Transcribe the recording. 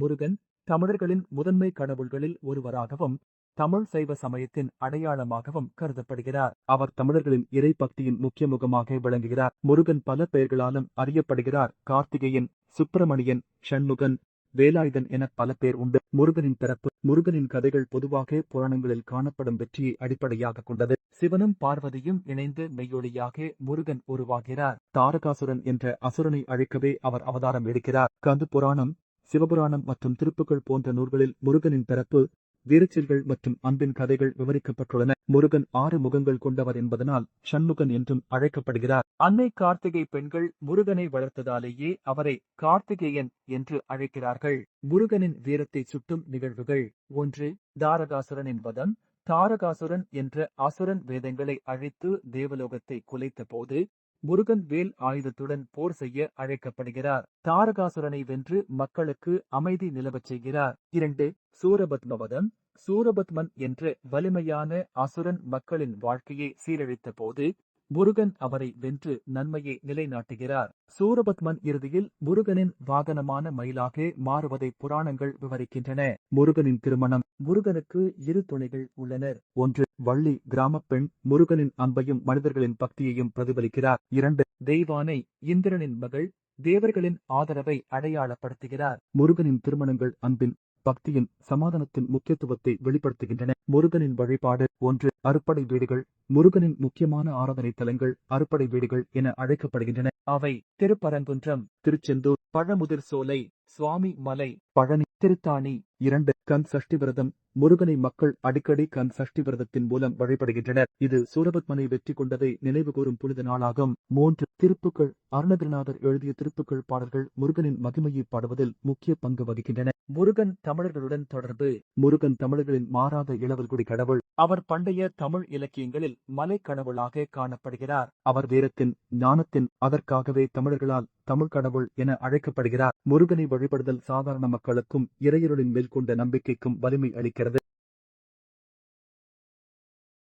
முருகன் தமிழர்களின் முதன்மை கடவுள்களில் ஒருவராகவும் தமிழ் சைவ சமயத்தின் அடையாளமாகவும் கருதப்படுகிறார். அவர் தமிழர்களின் இறை பக்தியின் முக்கிய முகமாக விளங்குகிறார். முருகன் பல பெயர்களாலும் அறியப்படுகிறார். கார்த்திகேயன் சுப்பிரமணியன் ஷண்முகன் வேலாயுதன் என பல பேர் உண்டு. முருகனின் பிறப்பு முருகனின் கதைகள் பொதுவாக புராணங்களில் காணப்படும் வெற்றியை அடிப்படையாக கொண்டது. சிவனும் பார்வதியும் இணைந்து மெய்யொலியாக முருகன் உருவாகிறார். தாரகாசுரன் என்ற அசுரனை அழைக்கவே அவர் அவதாரம் எடுக்கிறார். கந்து புராணம் சிவபுராணம் மற்றும் திருப்புகள் போன்ற நூல்களில் முருகனின் பிறப்பு வீரச்செல்கள் மற்றும் அன்பின் கதைகள் விவரிக்கப்பட்டுள்ளன. முருகன் ஆறு முகங்கள் கொண்டவர் என்பதனால் சண்முகன் என்றும் அழைக்கப்படுகிறார். அன்னை கார்த்திகை பெண்கள் முருகனை வளர்த்ததாலேயே அவரை கார்த்திகேயன் என்று அழைக்கிறார்கள். முருகனின் வீரத்தை சுட்டும் நிகழ்வுகள் ஒன்று தாரகாசுரனின் வதம் தாரகாசுரன் என்ற அசுரன் வேதங்களை அழித்து தேவலோகத்தை குலைத்த போது முருகன் வேல் ஆயுதத்துடன் போர் செய்ய அழைக்கப்படுகிறார். தாரகாசுரனை வென்று மக்களுக்கு அமைதி நிலவச் செய்கிறார். இரண்டு சூரபத்மவதம். சூரபத்மன் என்ற வலிமையான அசுரன் மக்களின் வாழ்க்கையை சீரழித்த போது முருகன் அவரை வென்று நன்மையை நிலைநாட்டுகிறார். சூரபத்மன் இறுதியில் முருகனின் வாகனமான மயிலாக மாறுவதை புராணங்கள் விவரிக்கின்றன. முருகனின் திருமணம். முருகனுக்கு இரு துணைகள் உள்ளனர். ஒன்று வள்ளி கிராமப் பெண். முருகனின் அன்பையும் மனிதர்களின் பக்தியையும் பிரதிபலிக்கிறார். இரண்டு தெய்வானை இந்திரனின் மகள். தேவர்களின் ஆதரவை அடையாளப்படுத்துகிறார். முருகனின் திருமணங்கள் அன்பின் பக்தியின் சமாதானத்தின் முக்கியத்துவத்தை வெளிப்படுத்துகின்றன. முருகனின் வழிபாடு ஒன்று அறுப்படை வீடுகள். முருகனின் முக்கியமான ஆராதனை தலங்கள் அறுப்படை வீடுகள் என அழைக்கப்படுகின்றன. அவை திருப்பரங்குன்றம் திருச்செந்தூர் பழமுதிர் சோலை சுவாமி மலை பழனி திருத்தாணி இரண்டு கண் சஷ்டி விரதம். முருகனை மக்கள் அடிக்கடி கண் சஷ்டி விரதத்தின் மூலம் வழிபடுகின்றனர். இது சூரபத்மனை வெற்றி கொண்டதை நினைவு கூறும் புனித நாளாகும். மூன்று திருப்புக்கள் அருணகிரிநாதர் எழுதிய திருப்புக்கள் பாடல்கள் முருகனின் மகிமையை பாடுவதில் முக்கிய பங்கு வகிக்கின்றன. முருகன் தமிழர்களுடன் தொடர்பு. முருகன் தமிழர்களின் மாறாத இளவல்குடி கடவுள். அவர் பண்டைய தமிழ் இலக்கியங்களில் மலை கடவுளாக காணப்படுகிறார். அவர் வீரத்தின் ஞானத்தின் அதற்காகவே தமிழர்களால் தமிழ் கடவுள் என அழைக்கப்படுகிறார். முருகனை வழிபடுதல் சாதாரண மக்களுக்கும் இறையருளின் மேல் கொண்ட நம்பிக்கைக்கும் வலிமை அளிக்கிறது.